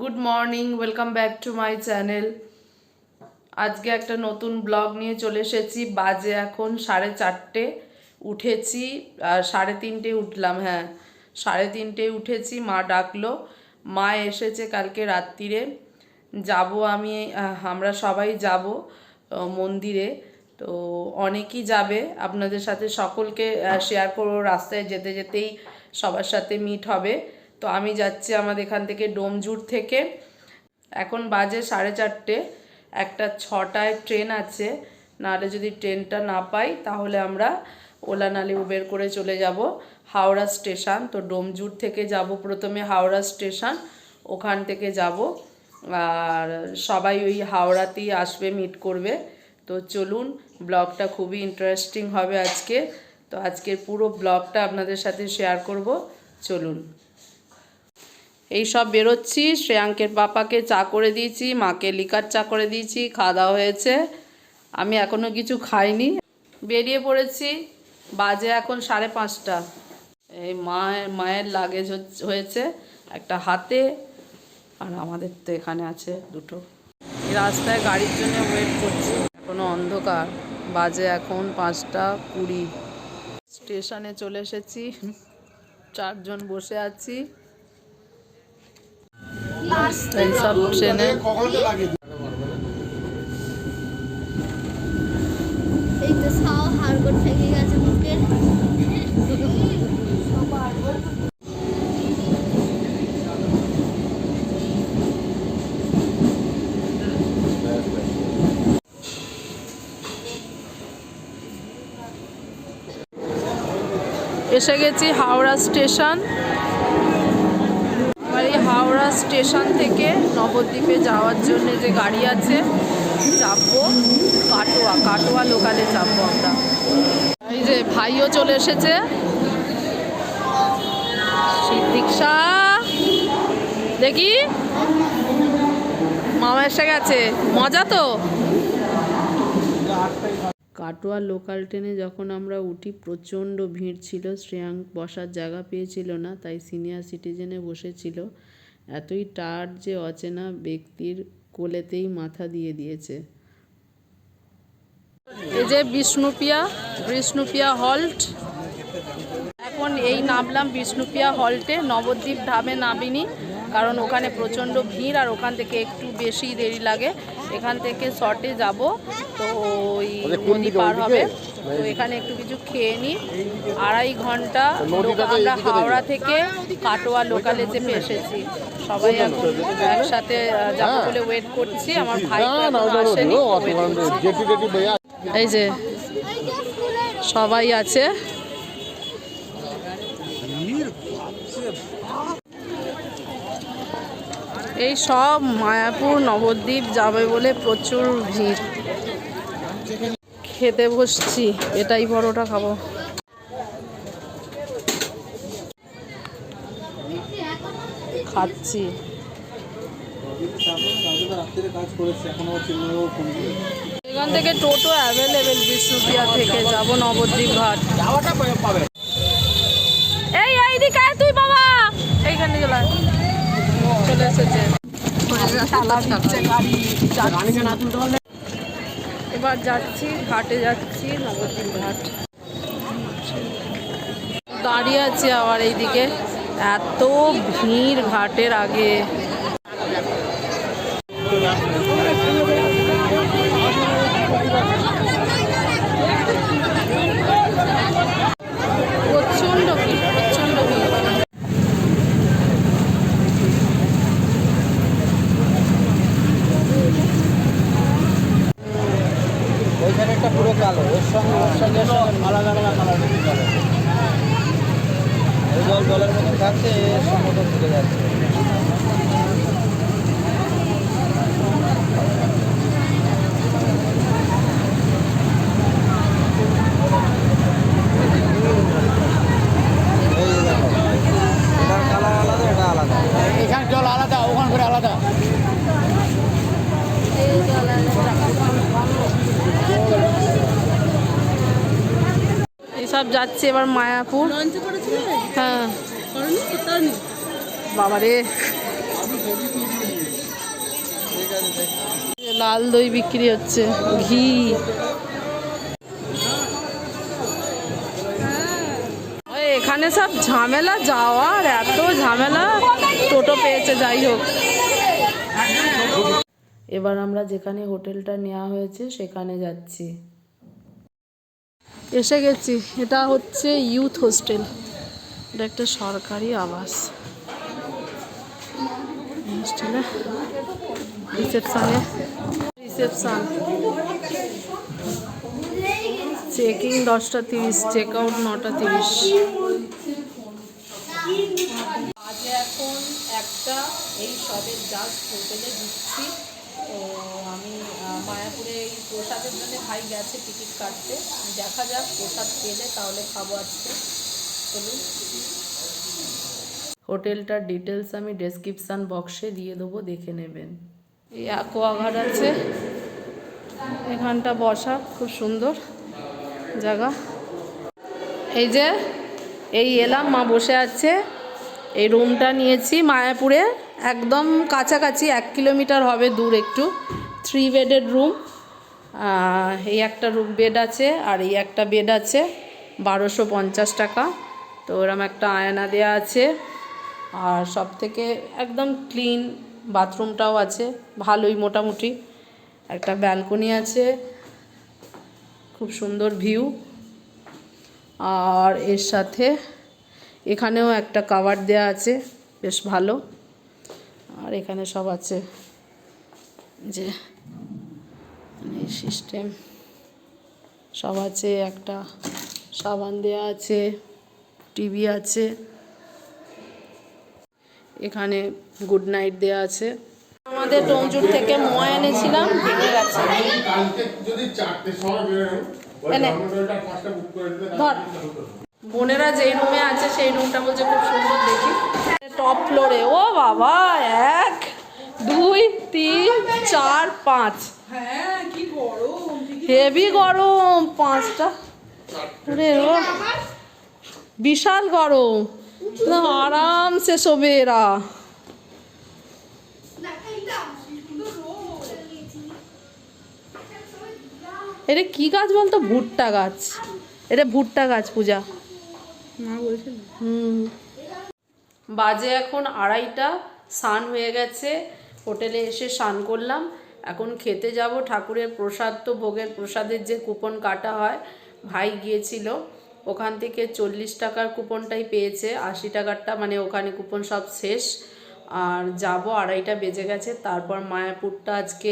Good morning welcome back to my channel আজকে একটা নতুন ব্লগ নিয়ে চলে এসেছি। বাজে এখন সাড়ে চারটে। উঠেছি আর সাড়ে তিনটে উঠলাম হ্যাঁ। সাড়ে তিনটে উঠেছি, মা ডাকলো। মা এসেছে কালকে রাত্রিরে যাব আমি আমরা সবাই যাব মন্দিরে। তো অনেকেই যাবে। আপনাদের সাথে সকলকে শেয়ার করব। রাস্তায় যেতে যেতেই সবার সাথে মিট হবে। তো আমি যাচ্ছি আমাদের এখান থেকে ডোমজুর থেকে। এখন বাজে সাড়ে চারটে, একটা ছটায় ট্রেন আছে, নাহলে যদি ট্রেনটা না পাই তাহলে আমরা ওলা নালে উবের করে চলে যাব হাওড়া স্টেশন। তো ডোমজুর থেকে যাব প্রথমে হাওড়া স্টেশন, ওখান থেকে যাব। আর সবাই ওই হাওড়াতেই আসবে মিট করবে। তো চলুন, ব্লগটা খুবই ইন্টারেস্টিং হবে আজকে। তো আজকের পুরো ব্লগটা আপনাদের সাথে শেয়ার করব। চলুন। এই সব বেরোচ্ছি, শ্রেয়াঙ্কের পাপাকে চা করে দিয়েছি, মাকে লিকার চা করে দিয়েছি, খাওয়া দাওয়া হয়েছে। আমি এখনও কিছু খাইনি। বেরিয়ে পড়েছি বাজে এখন সাড়ে পাঁচটা। এই মায়ের মায়ের লাগেজ হয়েছে একটা হাতে আর আমাদের তো এখানে আছে দুটো। রাস্তায় গাড়ির জন্য ওয়েট করছি। এখনও অন্ধকার। বাজে এখন পাঁচটা কুড়ি। স্টেশনে চলে এসেছি। চারজন বসে আছি। ট্রেনে। এই তো হাড়গোড় থেকে গেছে মুখের এসে গেছি হাওড়া স্টেশন। এবার এই হাওড়া স্টেশন থেকে নবদ্বীপে যাওয়ার জন্য যে গাড়ি আছে চাপবো কাটোয়া কাটোয়া লোকালে চাপবো আমরা। এই যে ভাইও চলে এসেছে। দেখি। মামা এসে গেছে। মজা তো? কাটোয়া লোকাল ট্রেনে যখন আমরা উঠি, প্রচণ্ড ভিড় ছিল। শ্রেয়াঙ্ক বসার জায়গা পেয়েছিল না, তাই সিনিয়র সিটিজেনে বসেছিল। এতই টায়ার্ড যে অচেনা ব্যক্তির কোলেতেই মাথা দিয়ে দিয়েছে। এই যে বিষ্ণুপিয়া বিষ্ণুপিয়া হল্ট। এখন এই নামলাম বিষ্ণুপিয়া হল্টে, নবদ্বীপ ধামে নামিনি, কারণ ওখানে প্রচণ্ড ভিড় আর ওখান থেকে একটু বেশি দেরি লাগে। এখান থেকে শর্টে যাব তো ওই নদী পার হবে। তো এখানে একটু কিছু খেয়ে নিই আড়াই ঘণ্টা আমরা হাওড়া থেকে কাটোয়া লোকালে চেপে এসেছি। সবাই এখন একসাথে যাব বলে ওয়েট করছি। আমার ভাই আসেনি। নো wait করছি। জেটি টেটি ভাইয়া এই যে সবাই আছে। এই সব মায়াপুর নবদ্বীপ যাবে বলে প্রচুর ভিড়। খেতে বসছি, এটাই পরোটা খাব। খাচ্ছি। এখান থেকে টোটো অ্যাভেলেবেল বিষ্ণুপিয়া থেকে যাব নবদ্বীপ ঘাট। এই এই দিকে আয় তুই বাবা। এইখানে চলে চলে এসেছে চালা দিচ্ছে গাড়ি যাচ্ছি। এবার যাচ্ছি ঘাটে যাচ্ছি নবদ্বীপ ঘাট। দাঁড়িয়ে আছি আবার এইদিকে। এত ভিড় ঘাটের আগে প্রচণ্ড ভিড় প্রচণ্ড ভিড় ওইখানে একটা পুরো কালো ওর সঙ্গে ওর সঙ্গে আলাদা আলাদা কালার জল জলের মধ্যে থাকছে এর ওটা ঢুকে যাচ্ছে। এখানে জল আলাদা ওখান করে আলাদা। এইসব যাচ্ছে এবার মায়াপুর। হ্যাঁ। বাবারে লাল দই বিক্রি হচ্ছে ঘি। এখানে সব ঝামেলা যাওয়ার এত ঝামেলা। টোটো পেয়েছে যাই হোক। এবার আমরা যেখানে হোটেলটা নেওয়া হয়েছে সেখানে যাচ্ছি। এসে গেছি। এটা হচ্ছে ইউথ হোস্টেল এটা একটা সরকারি আবাস। হোস্টেলে রিসেপশনে রিসেপশন চেকিং দশটা তিরিশ চেক আউট নটা তিরিশ। আজ এখন একটা, এই সবে জাস্ট হোটেলে দিচ্ছি তো আমি মায়াপুরে এই প্রসাদের জন্য ভাই গেছে টিকিট কাটতে। দেখা যাক, প্রসাদ পেলে তাহলে খাব আজকে। চলুন। হোটেলটার ডিটেলস আমি ডেসক্রিপশান বক্সে দিয়ে দেবো, দেখে নেবেন। এই অ্যাকোয়াগার্ড আছে। এখানটা বসা, খুব সুন্দর জায়গা। এই যে, এই এলাম, মা বসে আছে। এই রুমটা নিয়েছি মায়াপুরে। একদম কাছাকাছি, এক কিলোমিটার হবে দূর একটু। থ্রি বেডের রুম এই একটা রুম বেড আছে আর এই একটা বেড আছে, বারোশো পঞ্চাশ টাকা। তো ওরম একটা আয়না দেওয়া আছে। আর সব থেকে একদম ক্লিন বাথরুমটাও আছে, ভালোই মোটামুটি। একটা ব্যালকনি আছে, খুব সুন্দর ভিউ আর এর সাথে এখানেও একটা কাভার দেওয়া আছে, বেশ ভালো। আর এখানে সব আছে, যে এই সিস্টেম সব আছে, একটা সাবান দেওয়া আছে টিভি আছে। এখানে গুড নাইট দেওয়া আছে। আমাদের টমচুর থেকে মোয়া এনেছিলাম বোনেরা যেই রুমে আছে, সেই রুমটা বলছে খুব সুন্দর দেখি। টপ ফ্লোরে ও বাবা, এক। দুই তিন চার পাঁচ। হেভি গরম পাঁচটা। বিশাল গরম। আরামসে শোবে এরা। এটা কি গাছ বলতো? ভুট্টা গাছ। এটা ভুট্টা গাছ পূজা। হুম। বাজে এখন আড়াইটা স্নান হয়ে গেছে। হোটেলে এসে স্নান করলাম। এখন খেতে যাব। ঠাকুরের প্রসাদ তো, ভোগের প্রসাদের যে কুপন কাটা হয়, ভাই গিয়েছিল। ওখান থেকে চল্লিশ টাকার কুপনটাই পেয়েছে। আশি টাকারটা মানে ওখানে কুপন সব শেষ। আর যাব, আড়াইটা বেজে গেছে। তারপর মায়াপুরটা আজকে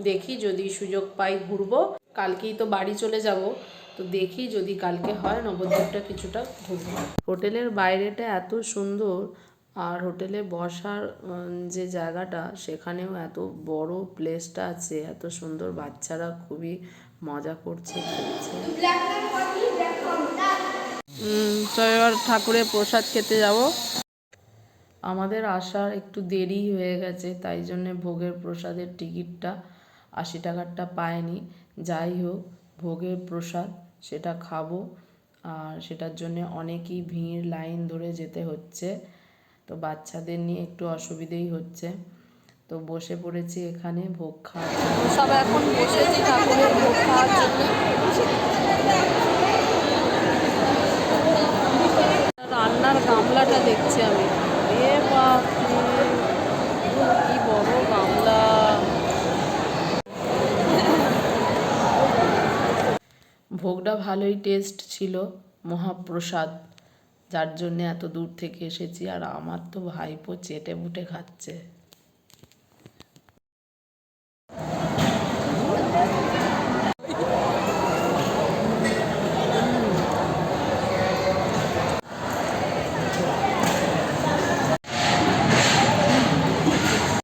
দেখি, যদি সুযোগ পাই ঘুরবো। কালকেই তো বাড়ি চলে যাব। তো দেখি যদি কালকে হয়, নবদ্বীপটা কিছুটা ঘুরবো। হোটেলের বাইরেটা এত সুন্দর। আর হোটেলে বসার যে জায়গাটা, সেখানেও এত বড় প্লেসটা আছে, এত সুন্দর বাচ্চারা খুবই মজা করছে তো এবার ঠাকুরের প্রসাদ খেতে যাব। আমাদের আসার একটু দেরি হয়ে গেছে, তাই জন্য ভোগের প্রসাদের টিকিটটা, আশি টাকারটা পায়নি যাই হোক, ভোগের প্রসাদ, সেটা খাব। আর সেটার জন্য অনেকই ভিড়, লাইন ধরে যেতে হচ্ছে। তো বাচ্চাদের নিয়ে একটু অসুবিধেই হচ্ছে। তো বসে পড়েছি এখানে ভোগ খাওয়ার সব এখন বসেছি ঠাকুরের ভোগ খাওয়ার জন্য। রান্নার গামলাটা দেখছি আমি। এ বাপরে কি বড় গামলা। ভোগটা ভালোই টেস্ট ছিল মহাপ্রসাদ। যার জন্য এত দূর থেকে এসেছি আর আমার তো ভাইপো চেটে বুটে খাচ্ছে।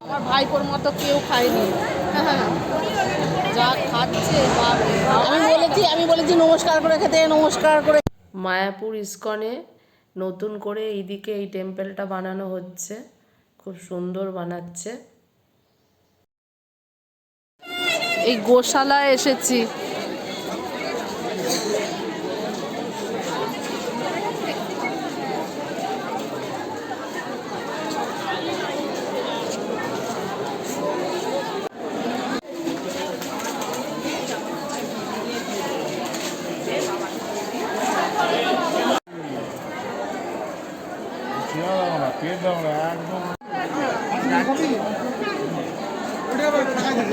আমার ভাইপোর মতো কেউ খায়নি। হ্যাঁ যা খাচ্ছে। আমি বলেছি আমি বলেছি নমস্কার করে খেতে নমস্কার করে। মায়াপুর ইস্কনে নতুন করে এইদিকে এই টেম্পেলটা বানানো হচ্ছে। খুব সুন্দর বানাচ্ছে। এই গোশালায় এসেছি।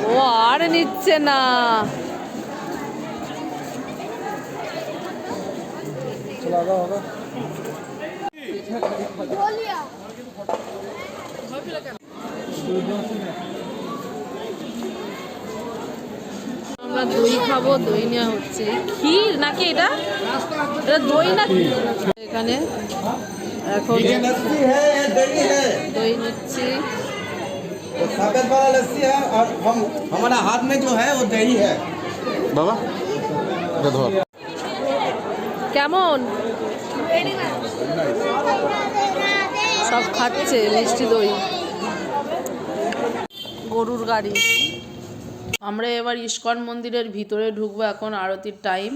ও, আর নিচ্ছে না। আমরা দই খাব, দই নেওয়া হচ্ছে। ক্ষীর নাকি এটা? এটা দই না এখানে এখন ये लस्सी है ये दही है দই নিচ্ছি वो सफेद वाला लस्सी है और हम हमारा हाथ में जो है वो दही है বাবা এটা ধর কেমন সব খাচ্ছে মিষ্টি দই গরুর গাড়ি আমরা এবার ইস্কন মন্দিরের ভিতরে ঢুকবো এখন আরতির টাইম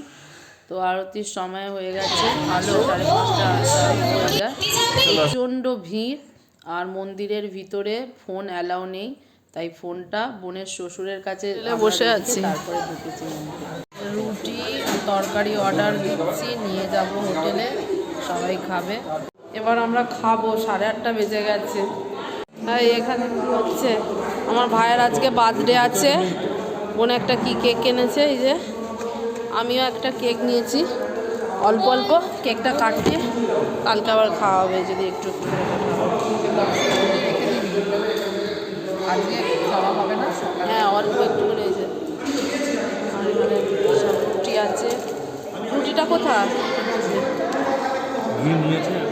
তো আরতির সময় হয়ে গেছে ভালো সাড়ে পাঁচটা হয়ে যায় প্রচণ্ড ভিড় আর মন্দিরের ভিতরে ফোন অ্যালাউ নেই তাই ফোনটা বোনের শ্বশুরের কাছে বসে আছি। তারপরে ঢুকেছি রুটি তরকারি অর্ডার দিচ্ছি নিয়ে যাব হোটেলে সবাই খাবে। এবার আমরা খাব সাড়ে আটটা বেজে গেছে। হ্যাঁ এখানে কি হচ্ছে? আমার ভাইয়ের আজকে বার্থডে আছে বোন একটা কি কেক কিনেছে এই যে। আমিও একটা কেক নিয়েছি। অল্প অল্প কেকটা কাটতে কালকে আবার খাওয়া হবে যদি একটু একটু করে। হ্যাঁ অল্প একটু করে এই যে আর এখানে সব রুটি আছে। রুটিটা কোথায়? নে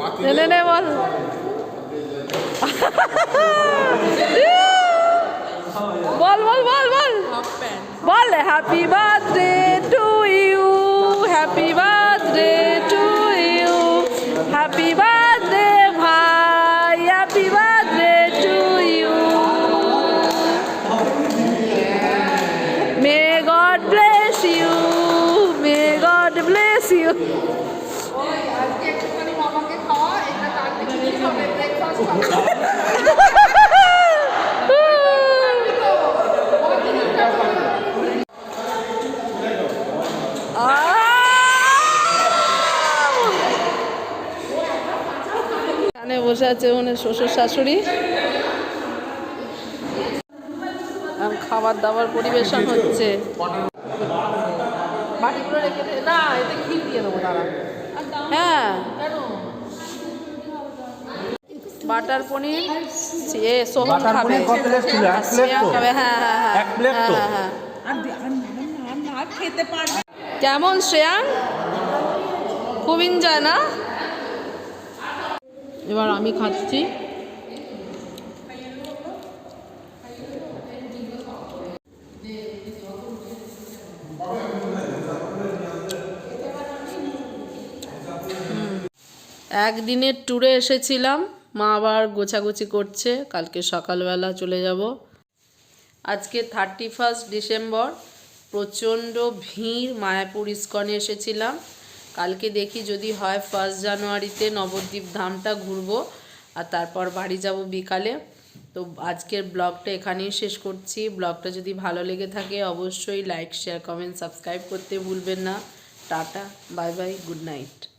কাট নে নে বল। বল বল বল বল। Happy birthday to you happy birthday বসে আছে ওনার শ্বশুর শাশুড়ি। আর খাবার দাবার পরিবেশন হচ্ছে। বাটিগুলো রেখে না এতে ঘি দিয়ে দেবো দাঁড়া। হ্যাঁ। বাটার পনির এ সোহম খাবে। হ্যাঁ হ্যাঁ হ্যাঁ? হ্যাঁ, হ্যাঁ, হ্যাঁ। কেমন শ্রেয়াং খুব এনজয় না? এবার আমি খাচ্ছি। একদিনের ট্যুরে এসেছিলাম। মা আবার গোছাগুছি করছে। কালকে সকালবেলা চলে যাব। আজকে থার্টি ফার্স্ট ডিসেম্বর প্রচণ্ড ভিড়, মায়াপুর ইস্কনে এসেছিলাম। কালকে দেখি যদি হয় ফার্স্ট জানুয়ারিতে নবদ্বীপ ধামটা ঘুরবো, আর তারপর বাড়ি যাব বিকালে। তো আজকের ব্লগটা এখানেই শেষ করছি। ব্লগটা যদি ভালো লেগে থাকে অবশ্যই লাইক শেয়ার কমেন্ট সাবস্ক্রাইব করতে ভুলবেন না। Tata bye bye good night